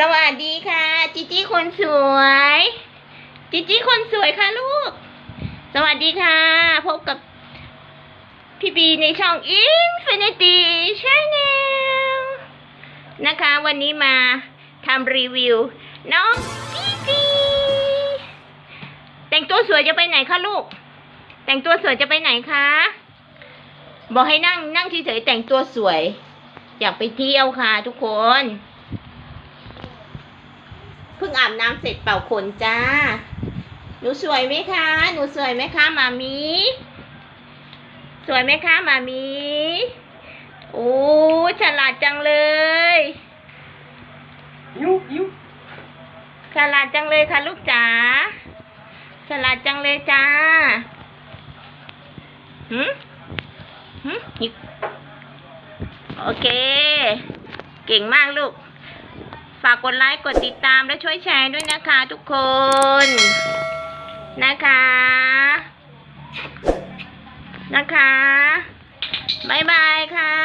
สวัสดีค่ะ จิจิคนสวย จิจิคนสวยค่ะลูก สวัสดีค่ะ พบกับพี่บีในช่อง Infinity Channel นะคะ วันนี้มาทำรีวิว น้องจีจีแต่งตัวสวยจะไปไหนคะลูก แต่งตัวสวยจะไปไหนคะ บอกให้นั่งนั่งเฉยๆแต่งตัวสวย อยากไปเที่ยวค่ะทุกคน เพิ่งอาบน้ำเสร็จเป่าขนจ้า หนูสวยไหมคะ หนูสวยไหมคะหมามีสวยไหมคะหมามีโอ้ฉลาดจังเลยยุยุฉลาดจังเลยค่ะลูกจ๋าฉลาดจังเลยจ้าหืมหืมหิโอเค เก่งมากลูก ฝากกดไลค์กดติดตามและช่วยแชร์ด้วยนะคะทุกคน นะคะ นะคะ บ๊ายบายค่ะ